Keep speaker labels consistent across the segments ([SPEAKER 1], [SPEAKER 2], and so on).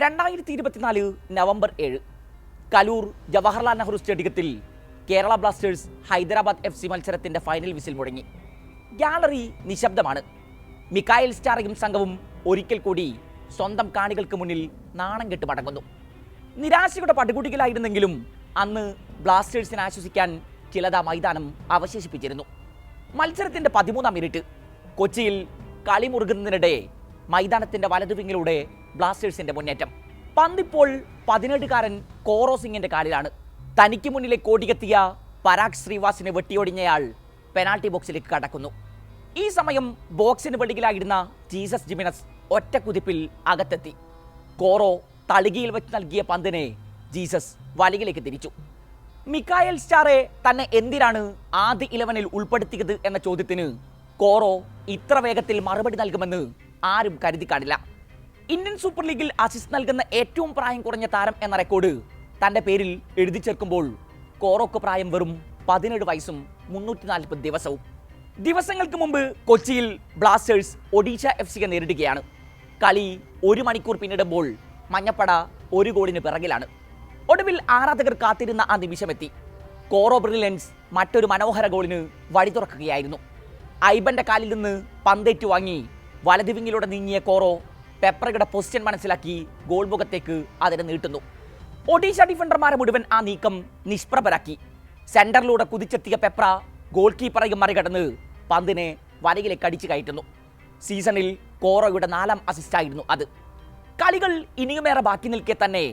[SPEAKER 1] രണ്ടായിരത്തി ഇരുപത്തിനാല് നവംബർ ഏഴ്. കലൂർ ജവഹർലാൽ നെഹ്റു സ്റ്റേഡിയത്തിൽ Kerala Blasters Hyderabad F C മത്സരത്തിന്റെ ഫൈനൽ വിസിൽ മുഴങ്ങി. ഗാലറി നിശബ്ദമാണ്. മിക്കായൽ സ്റ്റാറയും സംഘവും ഒരിക്കൽ കൂടി സ്വന്തം കാണികൾക്ക് മുന്നിൽ നാണം കെട്ട് മടങ്ങുന്നു. നിരാശയുടെ പടുകുട്ടികളായിരുന്നെങ്കിലും അന്ന് ബ്ലാസ്റ്റേഴ്സിനെ ആശ്വസിക്കാൻ ചിലത മൈതാനം അവശേഷിപ്പിച്ചിരുന്നു. മത്സരത്തിന്റെ പതിമൂന്നാം മിനിറ്റ്. കൊച്ചിയിൽ കളി മുറുകുന്നതിനിടെ മൈതാനത്തിന്റെ വലതുവിങ്ങിലൂടെ ബ്ലാസ്റ്റേഴ്സിന്റെ മുന്നേറ്റം. പന്തിപ്പോൾ പതിനെട്ടുകാരൻ കോറോ സിംഗിന്റെ കാലിലാണ്. തനിക്ക് മുന്നിലെ കോടികെത്തിയ പരാഗ് ശ്രീവാസിനെ വെട്ടിയൊടിഞ്ഞയാൾ പെനാൾട്ടി ബോക്സിലേക്ക് കടക്കുന്നു. ഈ സമയം ബോക്സിന് വെളിയിലായിരുന്ന ജീസസ് ജിമിനസ് ഒറ്റ കുതിപ്പിൽ അകത്തെത്തി. കോറോ തളികയിൽ വെച്ച് നൽകിയ പന്തിനെ ജീസസ് വലയിലേക്ക് തിരിച്ചു. മിക്കായൽ സ്റ്റാറെ തന്നെ എന്തിനാണ് ആദ്യ ഇലവനിൽ ഉൾപ്പെടുത്തിയത് എന്ന ചോദ്യത്തിന് കോറോ ഇത്ര വേഗത്തിൽ മറുപടി നൽകുമെന്ന് ആരും കരുതി കാണില്ല ഇന്ത്യൻ സൂപ്പർ ലീഗിൽ അസിസ് നൽകുന്ന ഏറ്റവും പ്രായം കുറഞ്ഞ താരം എന്ന റെക്കോർഡ് തന്റെ പേരിൽ എഴുതി ചേർക്കുമ്പോൾ കോറോക്ക് പ്രായം വെറും പതിനേഴ് വയസ്സും മുന്നൂറ്റി നാൽപ്പത് ദിവസവും. ദിവസങ്ങൾക്ക് മുമ്പ് കൊച്ചിയിൽ ബ്ലാസ്റ്റേഴ്സ് ഒഡീഷ എഫ് സിയെ നേരിടുകയാണ്. കളി ഒരു മണിക്കൂർ പിന്നിടുമ്പോൾ മഞ്ഞപ്പട ഒരു ഗോളിന് പിറകിലാണ്. ഒടുവിൽ ആരാധകർ കാത്തിരുന്ന ആ നിമിഷമെത്തി. കോറോ ബ്രില്യൻസ് മറ്റൊരു മനോഹര ഗോളിന് വഴി തുറക്കുകയായിരുന്നു. ഐബന്റെ കാലിൽ നിന്ന് പന്തേറ്റു വാങ്ങി വലതുവിങ്ങിലൂടെ നീങ്ങിയ കോറോ പെപ്രയുടെ പൊസിഷൻ മനസ്സിലാക്കി ഗോൾ മുഖത്തേക്ക് അതിനെ നീട്ടുന്നു. ഒഡീഷ ഡിഫൻഡർമാരെ മുഴുവൻ ആ നീക്കം നിഷ്പ്രഭരാക്കി. സെന്ററിലൂടെ കുതിച്ചെത്തിയ പെപ്ര ഗോൾ കീപ്പറേക്ക് മറികടന്ന് പന്തിനെ വരയിലേക്ക് അടിച്ചു കയറ്റുന്നു. സീസണിൽ കോറോയുടെ നാലാം അസിസ്റ്റായിരുന്നു അത്. കളികൾ ഇനിയുമേറെ ബാക്കി നിൽക്കെ തന്നെ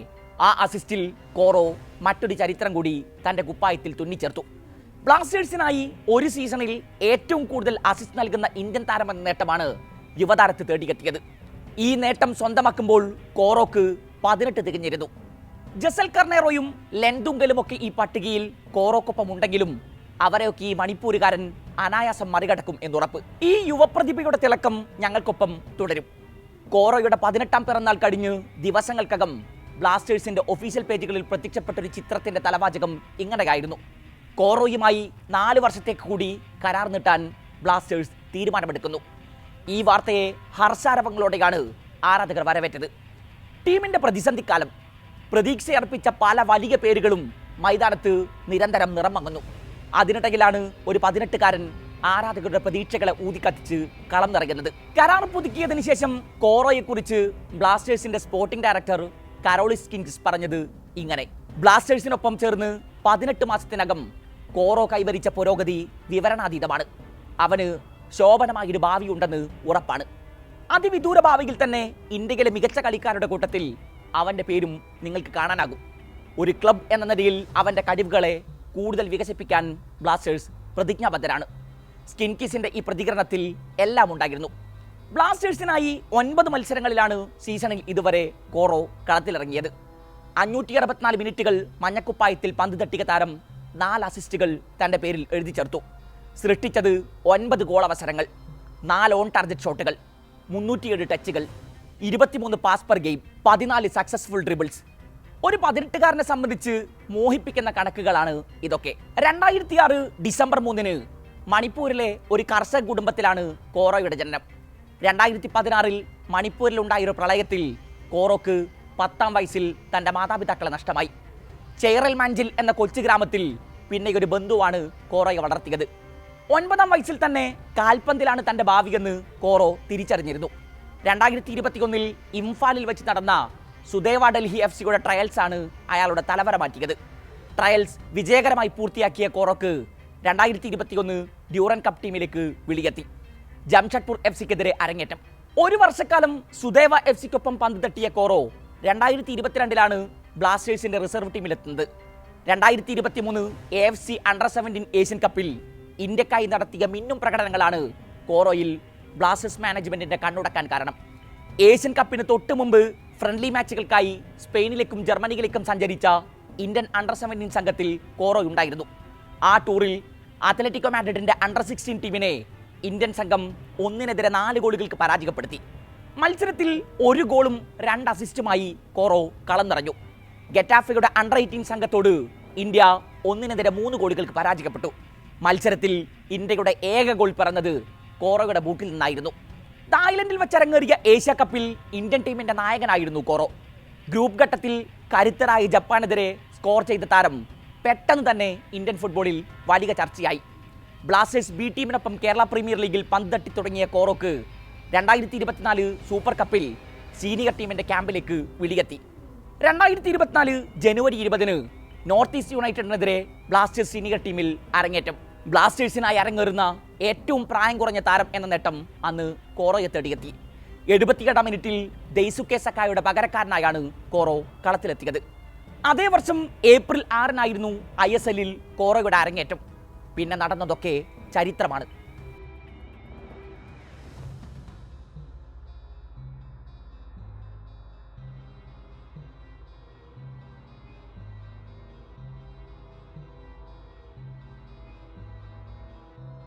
[SPEAKER 1] ആ അസിസ്റ്റിൽ കോറോ മറ്റൊരു ചരിത്രം കൂടി തന്റെ കുപ്പായത്തിൽ തുന്നിച്ചേർത്തു. ബ്ലാസ്റ്റേഴ്സിനായി ഒരു സീസണിൽ ഏറ്റവും കൂടുതൽ അസിസ്റ്റ് നൽകുന്ന ഇന്ത്യൻ താരമെന്ന നേട്ടമാണ് യുവതാരത്ത് തേടിയെത്തിയത് ഈ നേട്ടം സ്വന്തമാക്കുമ്പോൾ കോറോക്ക് പതിനെട്ട് തികഞ്ഞിരുന്നു. ജസൽ കർണേറോയും ലെന്തുങ്കലും ഒക്കെ ഈ പട്ടികയിൽ കോറോക്കൊപ്പം ഉണ്ടെങ്കിലും അവരെയൊക്കെ ഈ മണിപ്പൂരുകാരൻ അനായാസം മറികടക്കും എന്നുറപ്പ്. ഈ യുവപ്രതിഭയുടെ തിളക്കം ഞങ്ങൾക്കൊപ്പം തുടരും. കോറോയുടെ പതിനെട്ടാം പിറന്നാൾ കഴിഞ്ഞ് ദിവസങ്ങൾക്കകം ബ്ലാസ്റ്റേഴ്സിന്റെ ഒഫീഷ്യൽ പേജുകളിൽ പ്രത്യക്ഷപ്പെട്ട ഒരു ചിത്രത്തിന്റെ തലവാചകം ഇങ്ങനെയായിരുന്നു. കോറോയുമായി നാല് വർഷത്തേക്ക് കൂടി കരാർ നീട്ടാൻ ബ്ലാസ്റ്റേഴ്സ് തീരുമാനമെടുക്കുന്നു. ഈ വാർത്തയെ ഹർഷാരവങ്ങളോടെയാണ് ആരാധകർ വരവേറ്റത്. ടീമിന്റെ പ്രതിസന്ധിക്കാലം പ്രതീക്ഷയർപ്പിച്ച പല വലിയ പേരുകളും മൈതാനത്ത് നിരന്തരം നിറം മങ്ങുന്നു. അതിനിടയിലാണ് ഒരു പതിനെട്ടുകാരൻ ആരാധകരുടെ പ്രതീക്ഷകളെ ഊതിക്കത്തിച്ച് കളം നിറയുന്നത് കരാർ പുതുക്കിയതിന് ശേഷം കോറോയെക്കുറിച്ച് ബ്ലാസ്റ്റേഴ്സിന്റെ സ്പോർട്ടിംഗ് ഡയറക്ടർ കരോളിസ് കിങ്സ് പറഞ്ഞത് ഇങ്ങനെ. ബ്ലാസ്റ്റേഴ്സിനൊപ്പം ചേർന്ന് പതിനെട്ട് മാസത്തിനകം കോറോ കൈവരിച്ച പുരോഗതി വിവരണാതീതമാണ്. അവന് ശോഭനമായൊരു ഭാവിയുണ്ടെന്ന് ഉറപ്പാണ്. അതിവിദൂര ഭാവിയിൽ തന്നെ ഇന്ത്യയിലെ മികച്ച കളിക്കാരുടെ കൂട്ടത്തിൽ അവന്റെ പേരും നിങ്ങൾക്ക് കാണാനാകും. ഒരു ക്ലബ് എന്ന നിലയിൽ അവന്റെ കഴിവുകളെ കൂടുതൽ വികസിപ്പിക്കാൻ ബ്ലാസ്റ്റേഴ്സ് പ്രതിജ്ഞാബദ്ധരാണ്. സ്കിൻ കിസിന്റെ ഈ പ്രതികരണത്തിൽ എല്ലാം ഉണ്ടായിരുന്നു. ബ്ലാസ്റ്റേഴ്സിനായി ഒൻപത് മത്സരങ്ങളിലാണ് സീസണിൽ ഇതുവരെ കോറോ കളത്തിലിറങ്ങിയത്. അഞ്ഞൂറ്റി അറുപത്തിനാല് മിനിറ്റുകൾ മഞ്ഞക്കുപ്പായത്തിൽ പന്ത് തട്ടിയ താരം നാല് അസിസ്റ്റുകൾ തന്റെ പേരിൽ എഴുതി ചേർത്തു സൃഷ്ടിച്ചത് ഒൻപത് ഗോൾ അവസരങ്ങൾ നാല് ഓൺ ടാർജറ്റ് ഷോട്ടുകൾ മുന്നൂറ്റിയേഴ് ടച്ചുകൾ ഇരുപത്തിമൂന്ന് പാസ് പെർ ഗെയിം പതിനാല് സക്സസ്ഫുൾ ഡ്രിബിൾസ് ഒരു പതിനെട്ടുകാരനെ സംബന്ധിച്ച് മോഹിപ്പിക്കുന്ന കണക്കുകളാണ് ഇതൊക്കെ. രണ്ടായിരത്തി ആറ് ഡിസംബർ മൂന്നിന് മണിപ്പൂരിലെ ഒരു കർഷക കുടുംബത്തിലാണ് കോറോയുടെ ജനനം. രണ്ടായിരത്തി പതിനാറിൽ മണിപ്പൂരിലുണ്ടായ ഒരു പ്രളയത്തിൽ കോറോക്ക് പത്താം വയസ്സിൽ തന്റെ മാതാപിതാക്കളെ നഷ്ടമായി. ചേറൽ മാഞ്ചിൽ എന്ന കൊച്ചു ഗ്രാമത്തിൽ പിന്നെ ഒരു ബന്ധുവാണ് കോറോയെ വളർത്തിയത്. ഒൻപതാം വയസ്സിൽ തന്നെ കാൽപന്തിലാണ് തന്റെ ഭാവിയെന്ന് കോറോ തിരിച്ചറിഞ്ഞിരുന്നു. രണ്ടായിരത്തി ഇരുപത്തിയൊന്നിൽ ഇംഫാലിൽ വെച്ച് നടന്ന സുദേവ ഡൽഹി എഫ് സിയുടെ ട്രയൽസ് ആണ് അയാളുടെ തലവര മാറ്റിയത്. ട്രയൽസ് വിജയകരമായി പൂർത്തിയാക്കിയ കോറോക്ക് രണ്ടായിരത്തി ഇരുപത്തിയൊന്ന് ഡ്യൂറൻ കപ്പ് ടീമിലേക്ക് വിളിയെത്തി. ജംഷഡ്പൂർ എഫ് സിക്കെതിരെ അരങ്ങേറ്റം. ഒരു വർഷക്കാലം സുദേവ എഫ് സിക്കൊപ്പം പന്ത് തട്ടിയ കോറോ രണ്ടായിരത്തി ഇരുപത്തിരണ്ടിലാണ് ബ്ലാസ്റ്റേഴ്സിന്റെ റിസർവ് ടീമിലെത്തുന്നത്. രണ്ടായിരത്തി ഇരുപത്തി മൂന്ന് F C under seventeen Asian കപ്പിൽ ഇന്ത്യക്കായി നടത്തിയ മിന്നും പ്രകടനങ്ങളാണ് കോറോയിൽ ബ്ലാസ്റ്റേഴ്സ് മാനേജ്മെന്റിന്റെ കണ്ണുടക്കാൻ കാരണം. ഏഷ്യൻ കപ്പിന് തൊട്ട് മുമ്പ് ഫ്രണ്ട്ലി മാച്ചുകൾക്കായി സ്പെയിനിലേക്കും ജർമ്മനിയിലേക്കും സഞ്ചരിച്ച ഇന്ത്യൻ അണ്ടർ സെവന്റീൻ സംഘത്തിൽ കോറോ ഉണ്ടായിരുന്നു. ആ ടൂറിൽ അത്ലറ്റിക്കോ മാഡ്രിഡിന്റെ അണ്ടർ സിക്സ്റ്റീൻ ടീമിനെ ഇന്ത്യൻ സംഘം ഒന്നിനെതിരെ നാല് ഗോളുകൾക്ക് പരാജയപ്പെടുത്തി. മത്സരത്തിൽ ഒരു ഗോളും രണ്ട് അസിസ്റ്റുമായി കോറോ കളം നിറഞ്ഞു ഗെറ്റാഫയുടെ അണ്ടർ എയ്റ്റീൻ സംഘത്തോട് ഇന്ത്യ ഒന്നിനെതിരെ മൂന്ന് ഗോളുകൾക്ക് പരാജയപ്പെട്ടു. മത്സരത്തിൽ ഇന്ത്യയുടെ ഏക ഗോൾ പിറന്നത് കോറോയുടെ ബൂട്ടിൽ നിന്നായിരുന്നു. തായ്ലൻഡിൽ വെച്ചരങ്ങേറിയ ഏഷ്യ കപ്പിൽ ഇന്ത്യൻ ടീമിന്റെ നായകനായിരുന്നു കോറോ. ഗ്രൂപ്പ് ഘട്ടത്തിൽ കരുത്തരായ ജപ്പാനെതിരെ സ്കോർ ചെയ്ത താരം പെട്ടെന്ന് തന്നെ ഇന്ത്യൻ ഫുട്ബോളിൽ വലിയ ചർച്ചയായി. ബ്ലാസ്റ്റേഴ്സ് ബി ടീമിനൊപ്പം കേരള പ്രീമിയർ ലീഗിൽ പന്തട്ടി തുടങ്ങിയ കോറോക്ക് രണ്ടായിരത്തി ഇരുപത്തിനാല് സൂപ്പർ കപ്പിൽ സീനിയർ ടീമിന്റെ ക്യാമ്പിലേക്ക് വിളിയെത്തി. രണ്ടായിരത്തി ഇരുപത്തിനാല് ജനുവരി ഇരുപതിന് നോർത്ത് ഈസ്റ്റ് യുണൈറ്റഡിനെതിരെ ബ്ലാസ്റ്റേഴ്സ് സീനിയർ ടീമിൽ അരങ്ങേറ്റം. ബ്ലാസ്റ്റേഴ്സിനായി അരങ്ങേറുന്ന ഏറ്റവും പ്രായം കുറഞ്ഞ താരം എന്ന നേട്ടം അന്ന് കോറോയെ തേടിയെത്തി എഴുപത്തിയെട്ടാം മിനിറ്റിൽ ദെയ്സുക്കെ സക്കായുടെ പകരക്കാരനായാണ് കോറോ കളത്തിലെത്തിയത്. അതേ വർഷം ഏപ്രിൽ ആറിനായിരുന്നു ഐ എസ് എല്ലിൽ കോറോയുടെ അരങ്ങേറ്റം. പിന്നെ നടന്നതൊക്കെ ചരിത്രമാണ്.